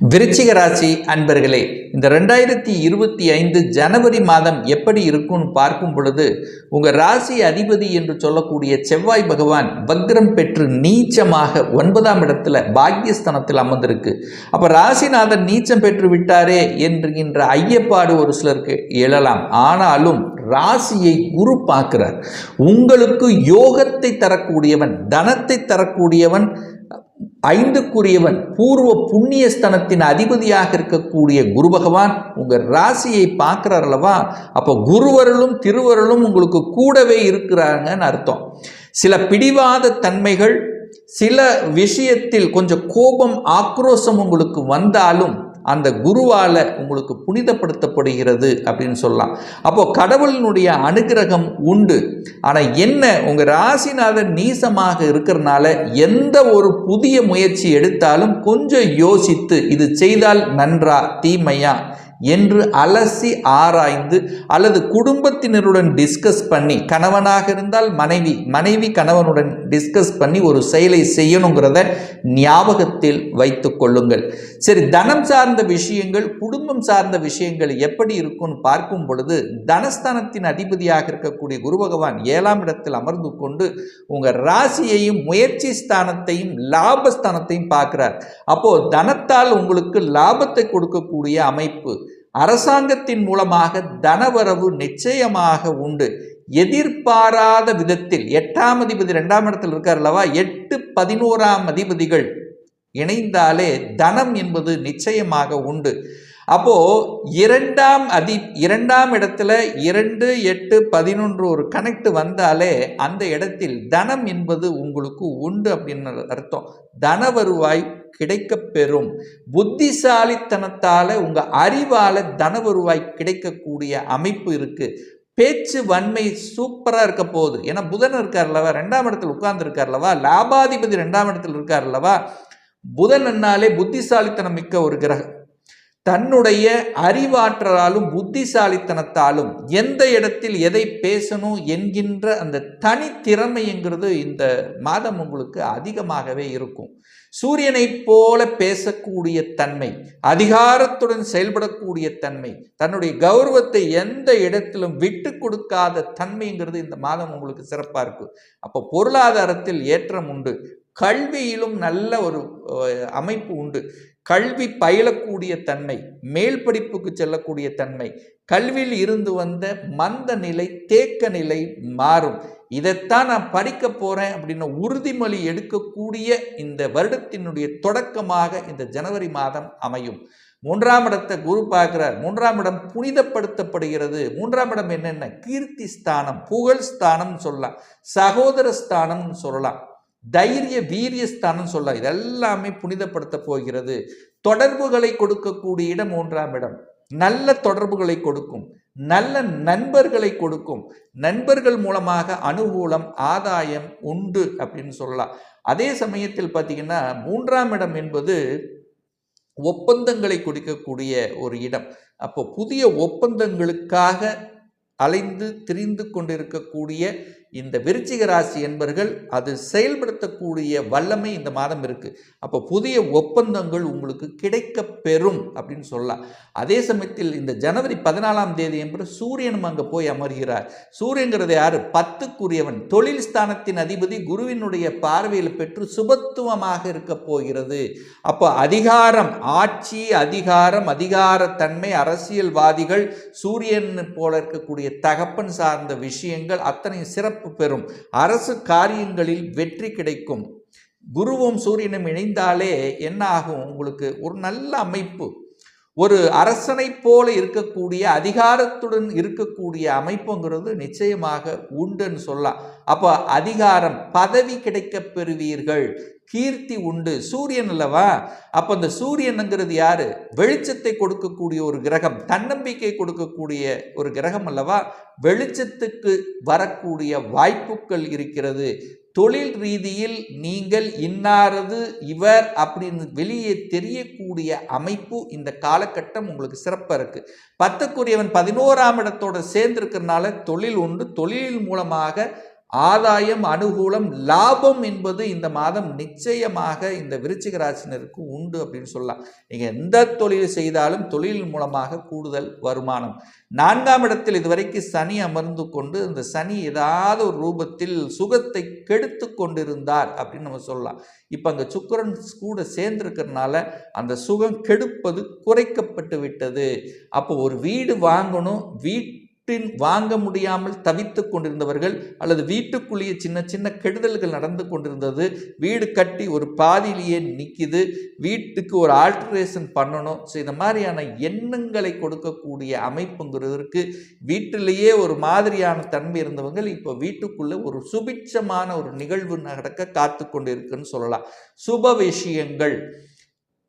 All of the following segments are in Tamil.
விருச்சிக ராசி அன்பர்களே இந்த ரெண்டாயிரத்தி இருபத்தி ஐந்து ஜனவரி மாதம் எப்படி இருக்கும்னு பார்க்கும் பொழுது உங்கள் ராசி அதிபதி என்று சொல்லக்கூடிய செவ்வாய் பகவான் வக்ரம் பெற்று நீச்சமாக ஒன்பதாம் இடத்துல பாக்கியஸ்தனத்தில் அமர்ந்திருக்கு. அப்போ ராசிநாதன் நீச்சம் பெற்று விட்டாரே என்கின்ற ஐயப்பாடு ஒரு சிலருக்கு எழலாம். ஆனாலும் ராசியை குரு பார்க்கிறார். உங்களுக்கு யோகத்தை தரக்கூடியவன் தனத்தை தரக்கூடியவன் ஐந்துக்குரியவன் பூர்வ புண்ணியஸ்தனத்தின் அதிபதியாக இருக்கக்கூடிய குரு பகவான் உங்கள் ராசியை பார்க்குறார் அல்லவா? அப்போ குருவருளும் திருவருளும் உங்களுக்கு கூடவே இருக்கிறாங்கன்னு அர்த்தம். சில பிடிவாத தன்மைகள் சில விஷயத்தில் கொஞ்சம் கோபம் ஆக்ரோஷம் உங்களுக்கு வந்தாலும் அந்த குருவால் உங்களுக்கு புனிதப்படுத்தப்படுகிறது அப்படின்னு சொல்லலாம். அப்போது கடவுளினுடைய அனுகிரகம் உண்டு. ஆனால் என்ன உங்கள் ராசிநாதன் நீசமாக இருக்கிறனால எந்த ஒரு புதிய முயற்சி எடுத்தாலும் கொஞ்சம் யோசித்து இது செய்தால் நன்றா தீமையா? என்று அலசி ஆராய்ந்து அல்லது குடும்பத்தினருடன் டிஸ்கஸ் பண்ணி கணவனாக இருந்தால் மனைவி மனைவி கணவனுடன் டிஸ்கஸ் பண்ணி ஒரு செயலை செய்யணுங்கிறத ஞாபகத்தில் வைத்து கொள்ளுங்கள். சரி தனம் சார்ந்த விஷயங்கள் குடும்பம் சார்ந்த விஷயங்கள் எப்படி இருக்கும்னு பார்க்கும் பொழுது தனஸ்தானத்தின் அதிபதியாக இருக்கக்கூடிய குரு பகவான் ஏழாம் இடத்தில் அமர்ந்து கொண்டு உங்கள் ராசியையும் முயற்சி ஸ்தானத்தையும் லாபஸ்தானத்தையும் பார்க்கிறார். அப்போது தனத்தால் உங்களுக்கு லாபத்தை கொடுக்கக்கூடிய அமைப்பு அரசாங்கத்தின் மூலமாக தனவரவு நிச்சயமாக உண்டு. எதிர்பாராத விதத்தில் எட்டாம் அதிபதி ரெண்டாம் இடத்தில் இருக்கார் அல்லவா? எட்டு பதினோராம் அதிபதிகள் இணைந்தாலே தனம் என்பது நிச்சயமாக உண்டு. அப்போ இரண்டாம் அதி இரண்டாம் இடத்துல இரண்டு எட்டு பதினொன்று ஒரு கனெக்ட் வந்தாலே அந்த இடத்தில் தனம் என்பது உங்களுக்கு உண்டு அப்படின்னு அர்த்தம். தன வருவாய் கிடைக்கப்பெறும். புத்திசாலித்தனத்தால் உங்கள் அறிவால் தன வருவாய் கிடைக்கக்கூடிய அமைப்பு இருக்குது பேச்சு வன்மை சூப்பராக இருக்க போகுது. ஏன்னா புதன் இருக்கார்லவா ரெண்டாம் இடத்துல உட்கார்ந்துருக்கார்லவா லாபாதிபதி ரெண்டாம் இடத்துல இருக்கார்லவா புதன் என்னாலே புத்திசாலித்தனம் மிக்க ஒரு கிரகம். தன்னுடைய அறிவாற்றலாலும் புத்திசாலித்தனத்தாலும் எந்த இடத்தில் எதை பேசணும் என்கின்ற அந்த தனித்திறமைங்கிறது இந்த மாதம் உங்களுக்கு அதிகமாகவே இருக்கும். சூரியனைப் போல பேசக்கூடிய தன்மை அதிகாரத்துடன் செயல்படக்கூடிய தன்மை தன்னுடைய கௌரவத்தை எந்த இடத்திலும் விட்டு கொடுக்காத தன்மைங்கிறது இந்த மாதம் உங்களுக்கு சிறப்பாக இருக்கும் அப்போ பொருளாதாரத்தில் ஏற்றம் உண்டு. கல்வியிலும் நல்ல ஒரு அமைப்பு உண்டு. கல்வி பயிலக்கூடிய தன்மை மேல் படிப்புக்கு செல்லக்கூடிய தன்மை கல்வியில் இருந்து வந்த மந்த நிலை தேக்க நிலை மாறும். இதைத்தான் நான் படிக்க போகிறேன் அப்படின்னு உறுதிமொழி எடுக்கக்கூடிய இந்த வருடத்தினுடைய தொடக்கமாக இந்த ஜனவரி மாதம் அமையும். மூன்றாம் இடத்தை குரு பார்க்கிறார். மூன்றாம் இடம் புனிதப்படுத்தப்படுகிறது. மூன்றாம் இடம் என்னென்ன? கீர்த்தி ஸ்தானம் புகழ் ஸ்தானம் சொல்லலாம். சகோதர ஸ்தானம்னு சொல்லலாம். தைரிய வீரிய ஸ்தானம் சொல்லலாம் இதெல்லாமே புனிதப்படுத்த போகிறது. தொடர்புகளை கொடுக்கக்கூடிய இடம் மூன்றாம் இடம். நல்ல தொடர்புகளை கொடுக்கும். நல்ல நண்பர்களை கொடுக்கும். நண்பர்கள் மூலமாக அனுகூலம் ஆதாயம் உண்டு அப்படின்னு சொல்லலாம் அதே சமயத்தில் பார்த்தீங்கன்னா மூன்றாம் இடம் என்பது ஒப்பந்தங்களை கொடுக்கக்கூடிய ஒரு இடம். அப்போ புதிய ஒப்பந்தங்களுக்காக அலைந்து திரிந்து கொண்டிருக்கக்கூடிய இந்த விருச்சிக ராசி என்பர்கள் அது செயல்படுத்தக்கூடிய வல்லமை இந்த மாதம் இருக்குது அப்போ புதிய ஒப்பந்தங்கள் உங்களுக்கு கிடைக்க பெறும் அப்படின்னு சொல்லலாம். அதே சமயத்தில் இந்த ஜனவரி பதினாலாம் தேதி என்று சூரியனும் அங்கே போய் அமர்கிறார். சூரியங்கிறது யார்? பத்துக்குரியவன். தொழில் ஸ்தானத்தின் அதிபதி குருவினுடைய பார்வையில் பெற்று சுபத்துவமாக இருக்க போகிறது. அப்போ அதிகாரம் ஆட்சி அதிகாரம் அதிகாரத்தன்மை அரசியல்வாதிகள் சூரியன் போல இருக்கக்கூடிய தகப்பன் சார்ந்த விஷயங்கள் அத்தனை சிறப்பு பெறும். அரசு காரியங்களில் வெற்றி கிடைக்கும். குருவும் சூரியனும் இணைந்தாலே என்ன ஆகும் உங்களுக்கு ஒரு நல்ல அமைப்பு. ஒரு அரசனைப் போல இருக்கக்கூடிய அதிகாரத்துடன் இருக்கக்கூடிய அமைப்புங்கிறது நிச்சயமாக உண்டுன்னு சொல்லலாம். அப்போ அதிகாரம் பதவி கிடைக்கப் பெறுவீர்கள். கீர்த்தி உண்டு சூரியன் அல்லவா? அப்போ அந்த சூரியனுங்கிறது யாரு? வெளிச்சத்தை கொடுக்கக்கூடிய ஒரு கிரகம் தன்னம்பிக்கை கொடுக்கக்கூடிய ஒரு கிரகம் அல்லவா? வெளிச்சத்துக்கு வரக்கூடிய வாய்ப்புகள் இருக்கிறது. தொழில் ரீதியில் நீங்கள் இன்னாரது இவர் அப்படின்னு வெளியே தெரியக்கூடிய அமைப்பு இந்த காலகட்டம் உங்களுக்கு சிறப்பாக இருக்குது பத்துக்குரியவன் பதினோராம் இடத்தோட சேர்ந்திருக்கிறதுனால தொழில் உண்டு. தொழில் மூலமாக ஆதாயம் அனுகூலம் லாபம் என்பது இந்த மாதம் நிச்சயமாக இந்த விருச்சிக ராசினருக்கு உண்டு அப்படின்னு சொல்லலாம். நீங்கள் எந்த தொழில் செய்தாலும் தொழில் மூலமாக கூடுதல் வருமானம். நான்காம் இடத்தில் இதுவரைக்கு சனி அமர்ந்து கொண்டு இந்த சனி ஏதாவது ஒரு ரூபத்தில் சுகத்தை கெடுத்து கொண்டிருந்தார் அப்படின்னு நம்ம சொல்லலாம். இப்போ அங்கே சுக்கரன் கூட சேர்ந்திருக்கிறதுனால அந்த சுகம் கெடுப்பது குறைக்கப்பட்டு விட்டது. அப்போ ஒரு வீடு வாங்கணும் வீட் வீட்டின் வாங்க முடியாமல் தவித்து கொண்டிருந்தவர்கள் அல்லது வீட்டுக்குள்ளேயே சின்ன சின்ன கெடுதல்கள் நடந்து கொண்டிருந்தது வீடு கட்டி ஒரு பாதியிலேயே நிற்கிது வீட்டுக்கு ஒரு ஆல்ட்ரேஷன் பண்ணணும். ஸோ இந்த மாதிரியான எண்ணங்களை கொடுக்கக்கூடிய அமைப்புங்கிறதுக்கு வீட்டிலேயே ஒரு மாதிரியான தன்மை இருந்தவங்க இப்போ வீட்டுக்குள்ளே ஒரு சுபிட்சமான ஒரு நிகழ்வு நடக்க காத்து கொண்டு இருக்குன்னு சொல்லலாம். சுப விஷயங்கள்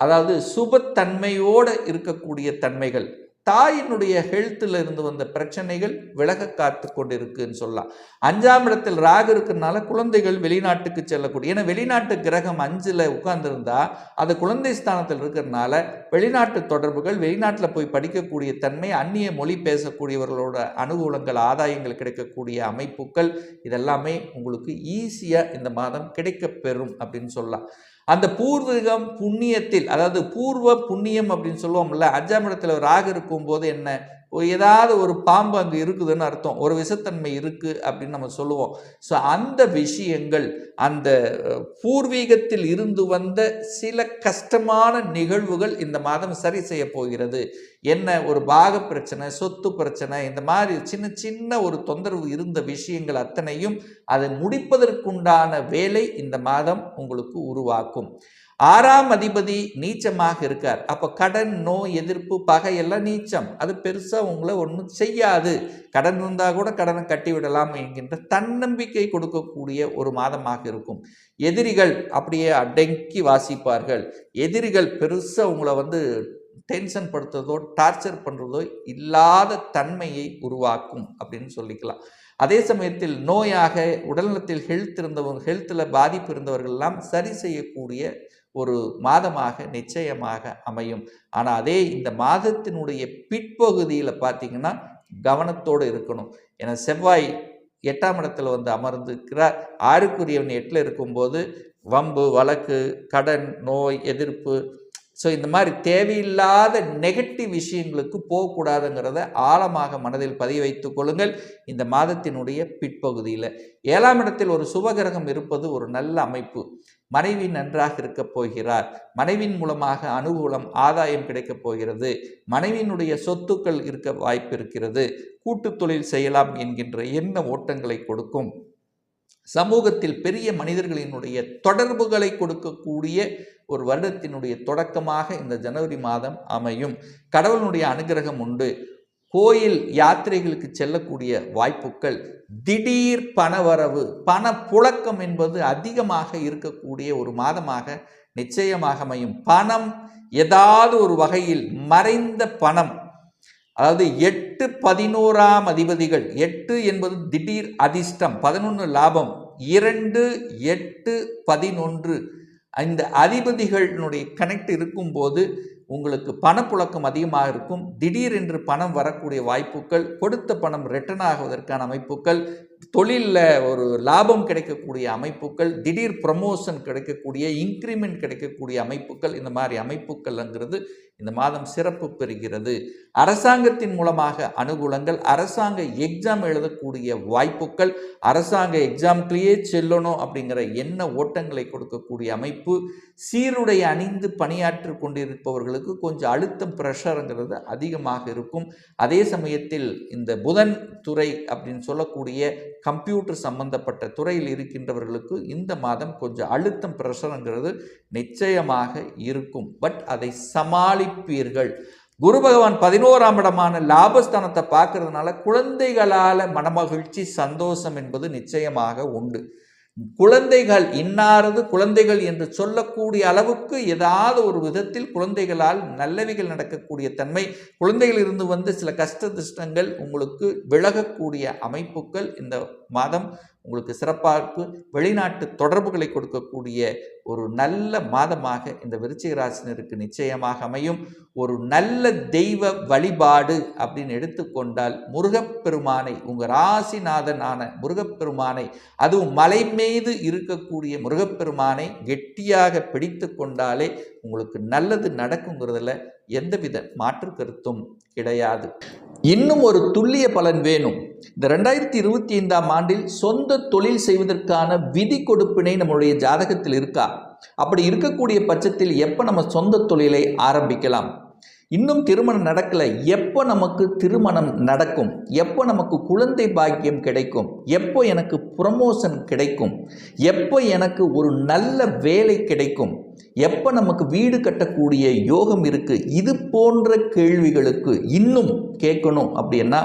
அதாவது சுபத்தன்மையோடு இருக்கக்கூடிய தன்மைகள். தாயினுடைய ஹெல்த்தில் இருந்து வந்த பிரச்சனைகள் விலக காத்து கொண்டிருக்குன்னு சொல்லலாம். அஞ்சாம் இடத்தில் ராகு இருக்கிறதுனால குழந்தைகள் வெளிநாட்டுக்கு செல்லக்கூடிய ஏன்னா வெளிநாட்டு கிரகம் அஞ்சில் உட்கார்ந்துருந்தா அது குழந்தை ஸ்தானத்தில் இருக்கிறதுனால வெளிநாட்டு தொடர்புகள் வெளிநாட்டில் போய் படிக்கக்கூடிய தன்மை அந்நிய மொழி பேசக்கூடியவர்களோட அனுகூலங்கள் ஆதாயங்கள் கிடைக்கக்கூடிய அமைப்புகள் இதெல்லாமே உங்களுக்கு ஈஸியாக இந்த மாதம் கிடைக்கப் பெறும் அப்படின்னு சொல்லலாம். அந்த பூர்வீகம் புண்ணியத்தில் அதாவது பூர்வ புண்ணியம் அப்படின்னு சொல்லுவோம்ல அஞ்சாம் இடத்துல ராகு இருக்கும்போது என்ன? ஏதாவது ஒரு பாம்பு அங்கே இருக்குதுன்னு அர்த்தம். ஒரு விஷத்தன்மை இருக்குது அப்படின்னு நம்ம சொல்லுவோம். ஸோ அந்த விஷயங்கள் அந்த பூர்வீகத்தில் இருந்து வந்த சில கஷ்டமான நிகழ்வுகள் இந்த மாதம் சரி செய்ய போகிறது. என்ன? ஒரு பாக பிரச்சனை சொத்து பிரச்சனை இந்த மாதிரி சின்ன சின்ன ஒரு தொந்தரவு இருந்த விஷயங்கள் அத்தனையும் அதை முடிப்பதற்குண்டான வேலை இந்த மாதம் உங்களுக்கு உருவாக்கும். ஆறாம் அதிபதி நீச்சமாக இருக்கார். அப்போ கடன் நோய் எதிர்ப்பு பகை எல்லாம் நீச்சம். அது பெருசாக உங்களை ஒன்றும் செய்யாது. கடன் இருந்தால் கூட கடனை கட்டிவிடலாம் என்கின்ற தன்னம்பிக்கை கொடுக்கக்கூடிய ஒரு மாதமாக இருக்கும். எதிரிகள் அப்படியே அடங்கி வாசிப்பார்கள். எதிரிகள் பெருசாக உங்களை வந்து டென்ஷன் படுத்துறதோ டார்ச்சர் பண்ணுறதோ இல்லாத தன்மையை உருவாக்கும் அப்படின்னு சொல்லிக்கலாம். அதே சமயத்தில் நோயாக உடல்நலத்தில் ஹெல்த் இருந்தவங்க ஹெல்த்தில் பாதிப்பு இருந்தவர்கள் எல்லாம் சரி செய்யக்கூடிய ஒரு மாதமாக நிச்சயமாக அமையும். ஆனால் அதே இந்த மாதத்தினுடைய பிற்பகுதியில் பார்த்தீங்கன்னா கவனத்தோடு இருக்கணும். ஏன்னா செவ்வாய் எட்டாம் இடத்துல வந்து அமர்ந்திருக்கிறார். ஆறுக்குரியவன் எட்டில் இருக்கும்போது வம்பு வழக்கு கடன் நோய் எதிர்ப்பு ஸோ இந்த மாதிரி தேவையில்லாத நெகட்டிவ் விஷயங்களுக்கு போகக்கூடாதுங்கிறத ஆழமாக மனதில் பதிய வைத்துக் கொள்ளுங்கள். இந்த மாதத்தினுடைய பிற்பகுதியில் ஏழாம் இடத்தில் ஒரு சுபகிரகம் இருப்பது ஒரு நல்ல அமைப்பு. மனைவி நன்றாக இருக்கப் போகிறார். மனைவின் மூலமாக அனுகூலம் ஆதாயம் கிடைக்கப் போகிறது. மனைவியினுடைய சொத்துக்கள் இருக்க வாய்ப்பு இருக்கிறது. கூட்டுத் தொழில் செய்யலாம் என்கின்ற எண்ண ஓட்டங்களை கொடுக்கும். சமூகத்தில் பெரிய மனிதர்களினுடைய தொடர்புகளை கொடுக்கக்கூடிய ஒரு வருடத்தினுடைய தொடக்கமாக இந்த ஜனவரி மாதம் அமையும். கடவுளுடைய அனுகிரகம் உண்டு. கோயில் யாத்திரைகளுக்கு செல்லக்கூடிய வாய்ப்புகள் திடீர் பணவரவு பண புழக்கம் என்பது அதிகமாக இருக்கக்கூடிய ஒரு மாதமாக நிச்சயமாக அமையும். பணம் ஏதாவது ஒரு வகையில் மறைந்த பணம் அதாவது எட்டு பதினோராம் அதிபதிகள் எட்டு என்பது திடீர் அதிர்ஷ்டம் பதினொன்று லாபம் இரண்டு எட்டு பதினொன்று. இந்த அதிபதிகளினுடைய கனெக்ட் இருக்கும்போது உங்களுக்கு பணப்புழக்கம் அதிகமாக இருக்கும். திடீரென்று பணம் வரக்கூடிய வாய்ப்புகள் கொடுத்த பணம் ரிட்டர்ன் ஆகுவதற்கான அமைப்புகள் தொழிலில் ஒரு லாபம் கிடைக்கக்கூடிய அமைப்புகள் திடீர் ப்ரமோஷன் கிடைக்கக்கூடிய இன்க்ரிமெண்ட் கிடைக்கக்கூடிய அமைப்புகள் இந்த மாதிரி அமைப்புகள்ங்கிறது இந்த மாதம் சிறப்பு பெறுகிறது. அரசாங்கத்தின் மூலமாக அனுகூலங்கள் அரசாங்க எக்ஸாம் எழுதக்கூடிய வாய்ப்புகள் அரசாங்க எக்ஸாம்லேயே செல்லணும் அப்படிங்கிற எண்ண ஓட்டங்களை கொடுக்கக்கூடிய அமைப்பு சீருடை அணிந்து பணியாற்றி கொண்டிருப்பவர்களுக்கு கொஞ்சம் அழுத்தம் ப்ரெஷருங்கிறது அதிகமாக இருக்கும். அதே சமயத்தில் இந்த புதன் துறை அப்படின்னு சொல்லக்கூடிய கம்ப்யூட்டர் சம்பந்தப்பட்ட துறையில் இருக்கின்றவர்களுக்கு இந்த மாதம் கொஞ்சம் அழுத்தம் பிரஷருங்கிறது நிச்சயமாக இருக்கும். பட் அதை சமாளிப்பீர்கள். குரு பகவான் பதினோராம் இடமான லாபஸ்தானத்தை பார்க்கறதுனால குழந்தைகளால் மனமகிழ்ச்சி சந்தோஷம் என்பது நிச்சயமாக உண்டு. குழந்தைகள் இன்னாரது குழந்தைகள் என்று சொல்லக்கூடிய அளவுக்கு ஏதாவது ஒரு விதத்தில் குழந்தைகளால் நல்லவைகள் நடக்கக்கூடிய தன்மை குழந்தைகள் இருந்து வந்து சில கஷ்ட திஷ்டங்கள் உங்களுக்கு விலகக்கூடிய அமைப்புகள் இந்த மாதம் உங்களுக்கு சிறப்பாக வெளிநாட்டு தொடர்புகளை கொடுக்கக்கூடிய ஒரு நல்ல மாதமாக இந்த விருச்சிக ராசினருக்கு நிச்சயமாக அமையும். ஒரு நல்ல தெய்வ வழிபாடு அப்படின்னு எடுத்துக்கொண்டால் முருகப்பெருமானை உங்கள் ராசிநாதனான முருகப்பெருமானை அதுவும் மலை மீது இருக்கக்கூடிய முருகப்பெருமானை கெட்டியாக பிடித்து கொண்டாலே உங்களுக்கு நல்லது நடக்குங்கிறதுல எந்தவித மாற்று கருத்தும் கிடையாது. இன்னும் ஒரு துல்லிய பலன் வேணும். இந்த ரெண்டாயிரத்தி இருபத்தி ஐந்தாம் ஆண்டில் சொந்த தொழில் செய்வதற்கான விதி கொடுப்பினை நம்மளுடைய ஜாதகத்தில் இருக்கா? அப்படி இருக்கக்கூடிய பட்சத்தில் எப்போ நம்ம சொந்த தொழிலை ஆரம்பிக்கலாம்? இன்னும் திருமணம் நடக்கலை. எப்போ நமக்கு திருமணம் நடக்கும்? எப்போ நமக்கு குழந்தை பாக்கியம் கிடைக்கும்? எப்போ எனக்கு ப்ரமோஷன் கிடைக்கும்? எப்போ எனக்கு ஒரு நல்ல வேலை கிடைக்கும்? எப்போ நமக்கு வீடு கட்டக்கூடிய யோகம் இருக்குது இது போன்ற கேள்விகளுக்கு இன்னும் கேட்கணும் அப்படின்னா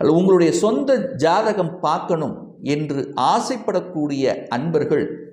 அல்ல உங்களுடைய சொந்த ஜாதகம் பார்க்கணும் என்று ஆசைப்படக்கூடிய அன்பர்கள்